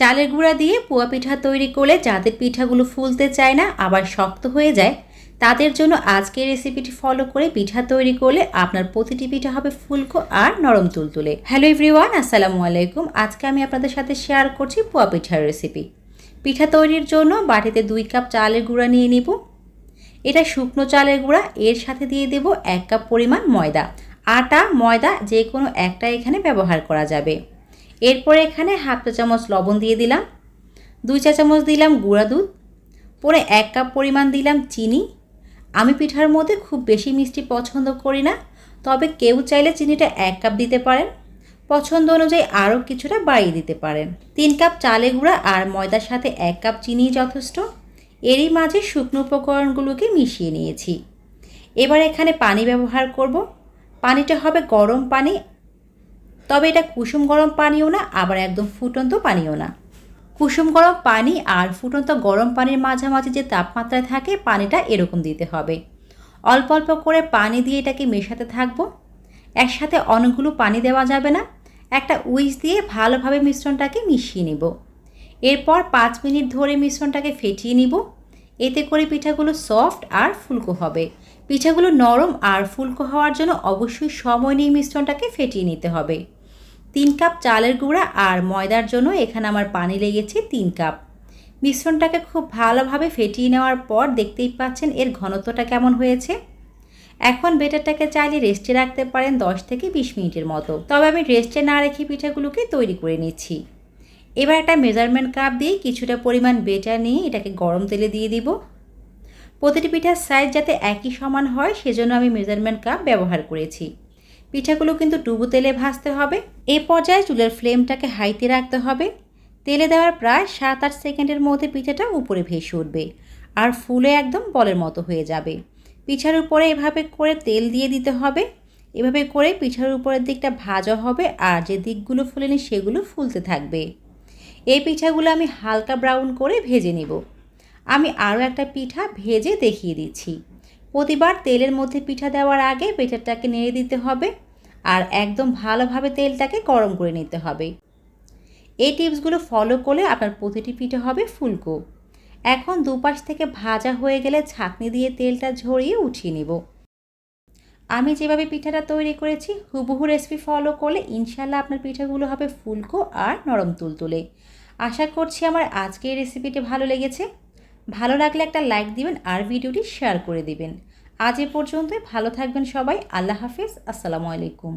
চালের গুঁড়া দিয়ে পোয়া পিঠা তৈরি করলে যাদের পিঠাগুলো ফুলতে চায় না, আবার শক্ত হয়ে যায়, তাদের জন্য আজকে রেসিপিটি ফলো করে পিঠা তৈরি করলে আপনার প্রতিটি পিঠা হবে ফুলকো আর নরম তুলতুলে। হ্যালো এভরিওয়ান আসসালামু আলাইকুম। আজকে আমি আপনাদের সাথে শেয়ার করছি পোয়া পিঠার রেসিপি পিঠা তৈরির জন্য বাটিতে দুই কাপ চালের গুঁড়া নিয়ে নিব। এটা শুকনো চালের গুঁড়া, এর সাথে দিয়ে দেব এক কাপ পরিমাণ ময়দা। আটা, ময়দা যে কোনো একটা এখানে ব্যবহার করা যাবে। এরপরে এখানে হাফ চা চামচ লবণ দিয়ে দিলাম, দুই চা চামচ দিলাম গুঁড়া দুধ, পরে এক কাপ পরিমাণ দিলাম চিনি। আমি পিঠার মধ্যে খুব বেশি মিষ্টি পছন্দ করি না, তবে কেউ চাইলে চিনিটা এক কাপ দিতে পারেন। পছন্দ অনুযায়ী আরও কিছুটা বাড়িয়ে দিতে পারেন। তিন কাপ চালে গুঁড়া আর ময়দার সাথে এক কাপ চিনি যথেষ্ট। এরই মাঝে শুকনো উপকরণগুলোকে মিশিয়ে নিয়েছি। এবার এখানে পানি ব্যবহার করব। পানিটা হবে গরম পানি তবে এটা কুসুম গরম পানিও না, আবার একদম ফুটন্ত পানিও না। কুসুম গরম পানি আর ফুটন্ত গরম পানির মাঝামাঝি যে তাপমাত্রায় থাকে, পানিটা এরকম দিতে হবে। অল্প অল্প করে পানি দিয়ে এটাকে মেশাতে থাকব। একসাথে অনেকগুলো পানি দেওয়া যাবে না। একটা উইচ দিয়ে ভালোভাবে মিশ্রণটাকে মিশিয়ে নেব। এরপর পাঁচ মিনিট ধরে মিশ্রণটাকে ফেটিয়ে নিব। এতে করে পিঠাগুলো সফট আর ফুলকো হবে। পিঠাগুলো নরম আর ফুলকো হওয়ার জন্য অবশ্যই সময় নিয়ে মিশ্রণটাকে ফেটিয়ে নিতে হবে। তিন কাপ চালের গুঁড়া আর ময়দার জন্য এখানে আমার পানি লেগেছে তিন কাপ। মিশ্রণটাকে খুব ভালোভাবে ফেটিয়ে নেওয়ার পর দেখতেই পাচ্ছেন এর ঘনত্বটা কেমন হয়েছে। এখন বেটারটাকে চাইলে রেস্টে রাখতে পারেন দশ থেকে বিশ মিনিটের মতো। তবে আমি রেস্টে না রেখে পিঠাগুলোকে তৈরি করে নিচ্ছি। এবার একটা মেজারমেন্ট কাপ দিয়ে কিছুটা পরিমাণ বেটার নিয়ে এটাকে গরম তেলে দিয়ে দিব। প্রতিটি পিঠার সাইজ যাতে একই সমান হয়, সেজন্য আমি মেজারমেন্ট কাপ ব্যবহার করেছি। পিঠাগুলো কিন্তু ডুবো তেলে ভাজতে হবে। এ পর্যায়ে চুলের ফ্লেমটাকে হাইতে রাখতে হবে। তেলে দেওয়ার প্রায় সাত আট সেকেন্ডের মধ্যে পিঠাটা উপরে ভেসে উঠবে আর ফুলে একদম বলের মতো হয়ে যাবে। পিঠার উপরে এভাবে করে তেল দিয়ে দিতে হবে। এভাবে করে পিঠার উপরের দিকটা ভাজা হবে আর যে দিকগুলো ফুলেনি সেগুলো ফুলতে থাকবে। এই পিঠাগুলো আমি হালকা ব্রাউন করে ভেজে নিব। আমি আরও একটা পিঠা ভেজে দেখিয়ে দিচ্ছি। প্রতিবার তেলের মধ্যে পিঠা দেওয়ার আগে বেটারটাকে নেড়ে দিতে হবে আর একদম ভালোভাবে তেলটাকে গরম করে নিতে হবে। এই টিপসগুলো ফলো করলে আপনার প্রতিটি পিঠা হবে ফুলকো। এখন দুপাশ থেকে ভাজা হয়ে গেলে ছাঁকনি দিয়ে তেলটা ঝরিয়ে উঠিয়ে নিব। আমি যেভাবে পিঠাটা তৈরি করেছি, হুবহু রেসিপি ফলো করলে ইনশাল্লাহ আপনার পিঠাগুলো হবে ফুলকো আর নরম তুলতুলে। আশা করছি আমার আজকে এই রেসিপিটি ভালো লেগেছে। ভালো লাগলে একটা লাইক দিবেন আর ভিডিওটি শেয়ার করে দিবেন। আজ এ পর্যন্তই, ভালো থাকবেন সবাই, আল্লাহ হাফিজ, আসসালামু আলাইকুম।